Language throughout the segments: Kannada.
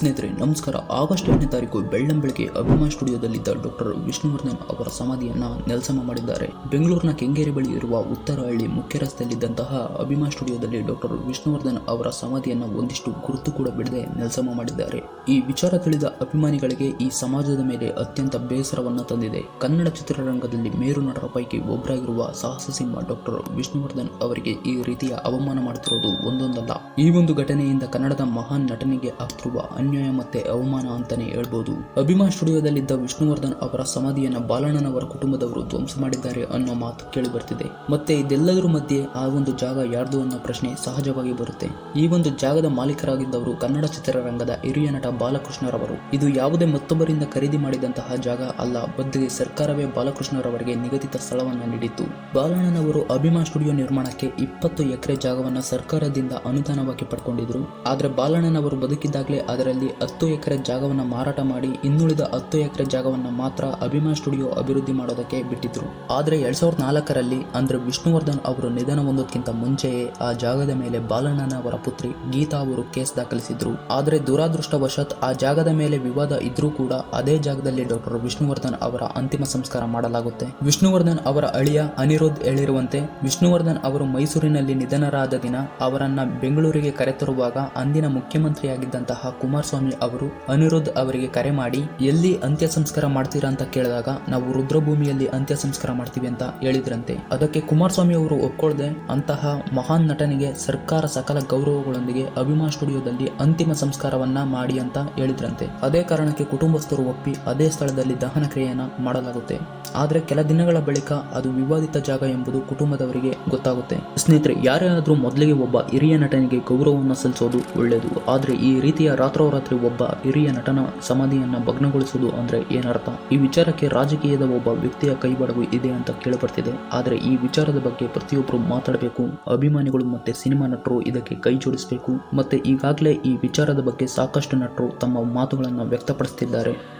ಸ್ನೇಹಿತರೆ, ನಮಸ್ಕಾರ. ಆಗಸ್ಟ್ ಎಂಟನೇ ತಾರೀಕು ಬೆಳ್ಳಂಬೆಳಗ್ಗೆ ಅಭಿಮಾ ಸ್ಟುಡಿಯೋದಲ್ಲಿದ್ದ ಡಾಕ್ಟರ್ ವಿಷ್ಣುವರ್ಧನ್ ಅವರ ಸಮಾಧಿಯನ್ನ ನೆಲಸಮ ಮಾಡಿದ್ದಾರೆ. ಬೆಂಗಳೂರಿನ ಕೆಂಗೇರಿ ಬಳಿ ಇರುವ ಉತ್ತರಹಳ್ಳಿ ಮುಖ್ಯ ರಸ್ತೆಯಲ್ಲಿದ್ದಂತಹ ಅಭಿಮಾ ಸ್ಟುಡಿಯೋದಲ್ಲಿ ಡಾಕ್ಟರ್ ವಿಷ್ಣುವರ್ಧನ್ ಅವರ ಸಮಾಧಿಯನ್ನ ಒಂದಿಷ್ಟು ಗುರುತು ಕೂಡ ಬಿಡದೆ ನೆಲಸಮ ಮಾಡಿದ್ದಾರೆ. ಈ ವಿಚಾರ ತಿಳಿದ ಅಭಿಮಾನಿಗಳಿಗೆ ಈ ಸಮಾಜದ ಮೇಲೆ ಅತ್ಯಂತ ಬೇಸರವನ್ನ ತಂದಿದೆ. ಕನ್ನಡ ಚಿತ್ರರಂಗದಲ್ಲಿ ಮೇರು ನಟರ ಪೈಕಿ ಒಬ್ಬರಾಗಿರುವ ಸಾಹಸ ಸಿಂಹ ಡಾಕ್ಟರ್ ವಿಷ್ಣುವರ್ಧನ್ ಅವರಿಗೆ ಈ ರೀತಿಯ ಅವಮಾನ ಮಾಡುತ್ತಿರುವುದು ಒಂದೊಂದಲ್ಲ. ಈ ಒಂದು ಘಟನೆಯಿಂದ ಕನ್ನಡದ ಮಹಾನ್ ನಟನಿಗೆ ಆಗ್ತಿರುವ ಅನ್ಯಾಯ ಮತ್ತೆ ಅವಮಾನ ಅಂತಾನೆ ಹೇಳ್ಬೋದು. ಅಭಿಮಾ ಸ್ಟುಡಿಯೋದಲ್ಲಿದ್ದ ವಿಷ್ಣುವರ್ಧನ್ ಅವರ ಸಮಾಧಿಯನ್ನ ಬಾಲಣ್ಣನವರ ಕುಟುಂಬದವರು ಧ್ವಂಸ ಮಾಡಿದ್ದಾರೆ ಅನ್ನೋ ಮಾತು ಕೇಳಿ ಬರ್ತಿದೆ ಮತ್ತೆ ಇದೆಲ್ಲದರ ಮಧ್ಯೆ ಆ ಒಂದು ಜಾಗ ಯಾರ್ದು ಅನ್ನೋ ಪ್ರಶ್ನೆ ಸಹಜವಾಗಿ ಬರುತ್ತೆ. ಈ ಒಂದು ಜಾಗದ ಮಾಲೀಕರಾಗಿದ್ದವರು ಕನ್ನಡ ಚಿತ್ರರಂಗದ ಹಿರಿಯ ನಟ ಬಾಲಕೃಷ್ಣರವರು. ಇದು ಯಾವುದೇ ಮತ್ತೊಬ್ಬರಿಂದ ಖರೀದಿ ಮಾಡಿದಂತಹ ಜಾಗ ಅಲ್ಲ. ಬದಲಿಗೆ ಸರ್ಕಾರವೇ ಬಾಲಕೃಷ್ಣರವರಿಗೆ ನಿಗದಿತ ಸ್ಥಳವನ್ನು ನೀಡಿತ್ತು. ಬಾಲಣ್ಣನವರು ಅಭಿಮಾ ಸ್ಟುಡಿಯೋ ನಿರ್ಮಾಣಕ್ಕೆ ಇಪ್ಪತ್ತು ಎಕರೆ ಜಾಗವನ್ನ ಸರ್ಕಾರದಿಂದ ಅನುದಾನವಾಗಿ ಪಡ್ಕೊಂಡಿದ್ರು. ಆದ್ರೆ ಬಾಲಣ್ಣನವರು ಬದುಕಿದ್ದಾಗಲೇ ಅದರಲ್ಲಿ ಹತ್ತು ಎಕರೆ ಜಾಗವನ್ನು ಮಾರಾಟ ಮಾಡಿ ಇನ್ನುಳಿದ ಹತ್ತು ಎಕರೆ ಜಾಗವನ್ನ ಮಾತ್ರ ಅಭಿಮಾನ್ ಸ್ಟುಡಿಯೋ ಅಭಿವೃದ್ಧಿ ಮಾಡೋದಕ್ಕೆ ಬಿಟ್ಟಿದ್ರು. ಆದರೆ ಎರಡ್ ಸಾವಿರದ ನಾಲ್ಕರಲ್ಲಿ ಅಂದ್ರೆ ವಿಷ್ಣುವರ್ಧನ್ ಅವರು ನಿಧನ ಹೊಂದೋದಕ್ಕಿಂತ ಮುಂಚೆಯೇ ಆ ಜಾಗದ ಮೇಲೆ ಬಾಲಣ್ಣನ ಅವರ ಪುತ್ರಿ ಗೀತಾ ಅವರು ಕೇಸ್ ದಾಖಲಿಸಿದ್ರು. ಆದರೆ ದುರಾದೃಷ್ಟವಶಾತ್ ಆ ಜಾಗದ ಮೇಲೆ ವಿವಾದ ಇದ್ರೂ ಕೂಡ ಅದೇ ಜಾಗದಲ್ಲಿ ಡಾಕ್ಟರ್ ವಿಷ್ಣುವರ್ಧನ್ ಅವರ ಅಂತಿಮ ಸಂಸ್ಕಾರ ಮಾಡಲಾಗುತ್ತೆ. ವಿಷ್ಣುವರ್ಧನ್ ಅವರ ಅಳಿಯ ಅನಿರುದ್ಧ್ ಹೇಳಿರುವಂತೆ, ವಿಷ್ಣುವರ್ಧನ್ ಅವರು ಮೈಸೂರಿನಲ್ಲಿ ನಿಧನರಾದ ದಿನ ಅವರನ್ನ ಬೆಂಗಳೂರಿಗೆ ಕರೆತರುವಾಗ ಅಂದಿನ ಮುಖ್ಯಮಂತ್ರಿಯಾಗಿದ್ದಂತಹ ಕುಮಾರಸ್ವಾಮಿ ಅವರು ಅನಿರುದ್ಧ್ ಅವರಿಗೆ ಕರೆ ಮಾಡಿ, ಎಲ್ಲಿ ಅಂತ್ಯ ಸಂಸ್ಕಾರ ಮಾಡ್ತೀರಾ ಅಂತ ಕೇಳಿದಾಗ ನಾವು ರುದ್ರಭೂಮಿಯಲ್ಲಿ ಅಂತ್ಯ ಸಂಸ್ಕಾರ ಮಾಡ್ತೀವಿ ಅಂತ ಹೇಳಿದ್ರಂತೆ. ಅದಕ್ಕೆ ಕುಮಾರಸ್ವಾಮಿ ಅವರು ಒಪ್ಕೊಳ್ಳದೆ ಅಂತಹ ಮಹಾನ್ ನಟನಿಗೆ ಸರ್ಕಾರ ಸಕಲ ಗೌರವಗಳೊಂದಿಗೆ ಅಭಿಮಾ ಸ್ಟುಡಿಯೋದಲ್ಲಿ ಅಂತಿಮ ಸಂಸ್ಕಾರವನ್ನ ಮಾಡಿ ಅಂತ ಹೇಳಿದ್ರಂತೆ. ಅದೇ ಕಾರಣಕ್ಕೆ ಕುಟುಂಬಸ್ಥರು ಒಪ್ಪಿ ಅದೇ ಸ್ಥಳದಲ್ಲಿ ದಹನ ಕ್ರಿಯೆಯನ್ನ ಮಾಡಲಾಗುತ್ತೆ. ಆದ್ರೆ ಕೆಲ ದಿನಗಳ ಬಳಿಕ ಅದು ವಿವಾದಿತ ಜಾಗ ಎಂಬುದು ಕುಟುಂಬದವರಿಗೆ ಗೊತ್ತಾಗುತ್ತೆ. ಸ್ನೇಹಿತರೆ ಯಾರೇ ಮೊದಲಿಗೆ ಒಬ್ಬ ಹಿರಿಯ ನಟನಿಗೆ ಗೌರವವನ್ನು ಸಲ್ಲಿಸೋದು ಒಳ್ಳೆಯದು. ಆದರೆ ಈ ರೀತಿಯ ರಾತ್ರೋರಾತ್ರಿ ಒಬ್ಬ ಹಿರಿಯ ನಟನ ಸಮಾಧಿಯನ್ನು ಭಗ್ನಗೊಳಿಸೋದು ಅಂದ್ರೆ ಏನರ್ಥ? ಈ ವಿಚಾರಕ್ಕೆ ರಾಜಕೀಯದ ಒಬ್ಬ ವ್ಯಕ್ತಿಯ ಕೈಬಡವು ಇದೆ ಅಂತ ಕೇಳಿಬರ್ತಿದೆ ಆದರೆ ಈ ವಿಚಾರದ ಬಗ್ಗೆ ಪ್ರತಿಯೊಬ್ಬರು ಮಾತಾಡಬೇಕು, ಅಭಿಮಾನಿಗಳು ಮತ್ತೆ ಸಿನಿಮಾ ನಟರು ಇದಕ್ಕೆ ಕೈ ಜೋಡಿಸಬೇಕು. ಮತ್ತೆ ಈಗಾಗಲೇ ಈ ವಿಚಾರದ ಬಗ್ಗೆ ಸಾಕಷ್ಟು ನಟರು ತಮ್ಮ ಮಾತುಗಳನ್ನು ವ್ಯಕ್ತಪಡಿಸುತ್ತಿದ್ದಾರೆ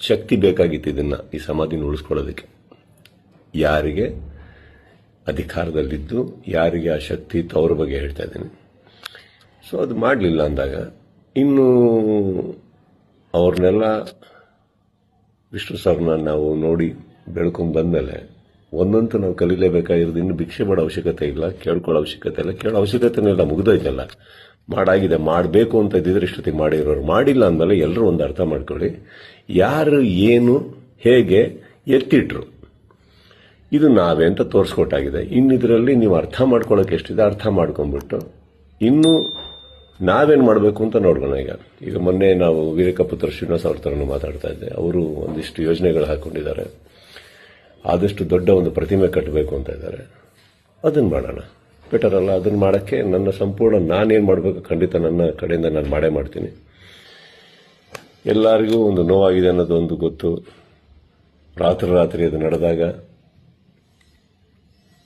ಶಕ್ತಿ ಬೇಕಾಗಿತ್ತು ಇದನ್ನ ಈ ಸಮಾಧಿನ ಉಳಿಸ್ಕೊಳ್ಳೋದಕ್ಕೆ. ಯಾರಿಗೆ ಅಧಿಕಾರದಲ್ಲಿದ್ದು, ಯಾರಿಗೆ ಆ ಶಕ್ತಿ ಇತ್ತು ಅವ್ರ ಬಗ್ಗೆ ಹೇಳ್ತಾ ಇದ್ದೀನಿ. ಸೊ ಅದು ಮಾಡಲಿಲ್ಲ ಅಂದಾಗ, ಇನ್ನು ಅವ್ರನ್ನೆಲ್ಲ ವಿಷ್ಣು ಸರ್ನ ನಾವು ನೋಡಿ ಬೆಳ್ಕೊಂಡು ಬಂದಮೇಲೆ, ಒಂದಂತೂ ನಾವು ಕಲೀಲೇಬೇಕಾಗಿರೋದು ಇನ್ನು ಭಿಕ್ಷೆ ಮಾಡೋ ಅವಶ್ಯಕತೆ ಇಲ್ಲ, ಕೇಳ್ಕೊಳ್ಳೋ ಅವಶ್ಯಕತೆ ಇಲ್ಲ. ಕೇಳೋ ಅವಶ್ಯಕತೆನೇ ಇಲ್ಲ ಮುಗ್ದೋಯ್ತಲ್ಲ. ಮಾಡಾಗಿದೆ, ಮಾಡಬೇಕು ಅಂತ ಇದ್ದಿದ್ರೆ ಇಷ್ಟೊತ್ತಿಗೆ ಮಾಡಿರೋರು. ಮಾಡಿಲ್ಲ ಅಂದಮೇಲೆ ಎಲ್ಲರೂ ಒಂದು ಅರ್ಥ ಮಾಡ್ಕೊಳ್ಳಿ. ಯಾರು, ಏನು, ಹೇಗೆ ಎತ್ತಿಟ್ರು. ಇದು ನಾವೇ ಅಂತ ತೋರಿಸ್ಕೊಟ್ಟಾಗಿದೆ. ಇನ್ನಿದ್ರಲ್ಲಿ ನೀವು ಅರ್ಥ ಮಾಡ್ಕೊಳ್ಳೋಕೆ ಎಷ್ಟಿದೆ ಅರ್ಥ ಮಾಡ್ಕೊಂಡ್ಬಿಟ್ಟು, ಇನ್ನು ನಾವೇನು ಮಾಡಬೇಕು ಅಂತ ನೋಡೋಣ ಈಗ. ಈಗ ಮೊನ್ನೆ ನಾವು ವೀರಕಪುತ್ರ ಶ್ರೀನಿವಾಸ್ ಅವ್ರ ಥರನೂ ಮಾತಾಡ್ತಾ ಇದ್ದೆ. ಅವರು ಒಂದಿಷ್ಟು ಯೋಜನೆಗಳು ಹಾಕೊಂಡಿದ್ದಾರೆ. ಆದಷ್ಟು ದೊಡ್ಡ ಒಂದು ಪ್ರತಿಮೆ ಕಟ್ಟಬೇಕು ಅಂತ ಇದ್ದಾರೆ. ಅದನ್ನು ಮಾಡೋಣ. ಬೆಟರ್ ಅಲ್ಲ ಅದನ್ನು ಮಾಡೋಕ್ಕೆ ನನ್ನ ಸಂಪೂರ್ಣ ನಾನೇನು ಮಾಡಬೇಕು ಖಂಡಿತ ನನ್ನ ಕಡೆಯಿಂದ ನಾನು ಮಾಡೇ ಮಾಡ್ತೀನಿ. ಎಲ್ಲರಿಗೂ ಒಂದು ನೋವಾಗಿದೆ ಅನ್ನೋದೊಂದು ಗೊತ್ತು. ರಾತ್ರಿ ರಾತ್ರಿ ಅದು ನಡೆದಾಗ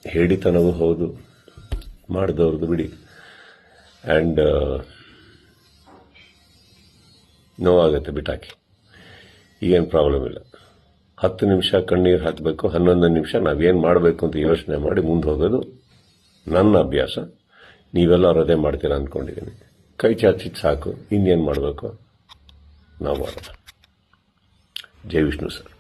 ಹೇಳಿತನವೂ ಹೌದು, ಮಾಡಿದವ್ರದ್ದು ಬಿಡಿ. ಆ್ಯಂಡ್ ನೋವಾಗುತ್ತೆ ಬಿಟಾಕಿ. ಈಗೇನು ಪ್ರಾಬ್ಲಮ್ ಇಲ್ಲ. ಹತ್ತು ನಿಮಿಷ ಕಣ್ಣೀರು ಹಾಕಬೇಕು, ಹನ್ನೊಂದು ನಿಮಿಷ ನಾವೇನು ಮಾಡಬೇಕು ಅಂತ ಯೋಚನೆ ಮಾಡಿ ಮುಂದೆ ಹೋಗೋದು ನನ್ನ ಅಭ್ಯಾಸ. ನೀವೆಲ್ಲರೂ ಅದೇ ಮಾಡ್ತೀರಾ ಅಂದ್ಕೊಂಡಿದ್ದೀನಿ ಕೈ ಚಾಚಿದ್ ಸಾಕು. ಇನ್ನೇನು ಮಾಡಬೇಕು? ನಾವು ಮಾಡೋಣ. ಜೈ ವಿಷ್ಣು ಸರ್.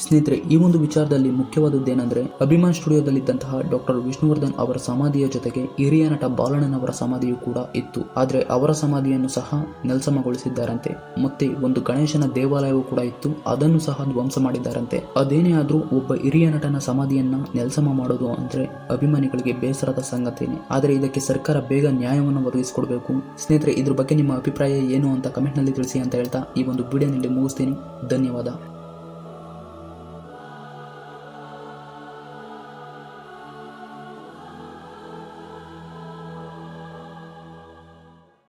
ಸ್ನೇಹಿತರೆ, ಈ ಒಂದು ವಿಚಾರದಲ್ಲಿ ಮುಖ್ಯವಾದದ್ದೇನೆಂದ್ರೆ, ಅಭಿಮಾನ್ ಸ್ಟುಡಿಯೋದಲ್ಲಿದ್ದಂತಹ ಡಾಕ್ಟರ್ ವಿಷ್ಣುವರ್ಧನ್ ಅವರ ಸಮಾಧಿಯ ಜೊತೆಗೆ ಹಿರಿಯ ನಟ ಬಾಲಣ್ಣನವರ ಸಮಾಧಿಯು ಕೂಡ ಇತ್ತು. ಆದರೆ ಅವರ ಸಮಾಧಿಯನ್ನು ಸಹ ನೆಲಸಮಗೊಳಿಸಿದ್ದಾರಂತೆ. ಮತ್ತೆ ಒಂದು ಗಣೇಶನ ದೇವಾಲಯವೂ ಕೂಡ ಇತ್ತು. ಅದನ್ನು ಸಹ ಧ್ವಂಸ ಮಾಡಿದ್ದಾರಂತೆ. ಅದೇನೇ ಆದ್ರೂ ಒಬ್ಬ ಹಿರಿಯ ನಟನ ಸಮಾಧಿಯನ್ನ ನೆಲಸಮ ಮಾಡೋದು ಅಂದ್ರೆ ಅಭಿಮಾನಿಗಳಿಗೆ ಬೇಸರದ ಸಂಗತಿನೇ. ಆದರೆ ಇದಕ್ಕೆ ಸರ್ಕಾರ ಬೇಗ ನ್ಯಾಯವನ್ನು ಒದಗಿಸಿಕೊಡಬೇಕು. ಸ್ನೇಹಿತರೆ, ಇದ್ರ ಬಗ್ಗೆ ನಿಮ್ಮ ಅಭಿಪ್ರಾಯ ಏನು ಅಂತ ಕಮೆಂಟ್ನಲ್ಲಿ ತಿಳಿಸಿ ಅಂತ ಹೇಳ್ತಾ ಈ ಒಂದು ವಿಡಿಯೋನಲ್ಲಿ ಮುಗಿಸ್ತೀನಿ. ಧನ್ಯವಾದ.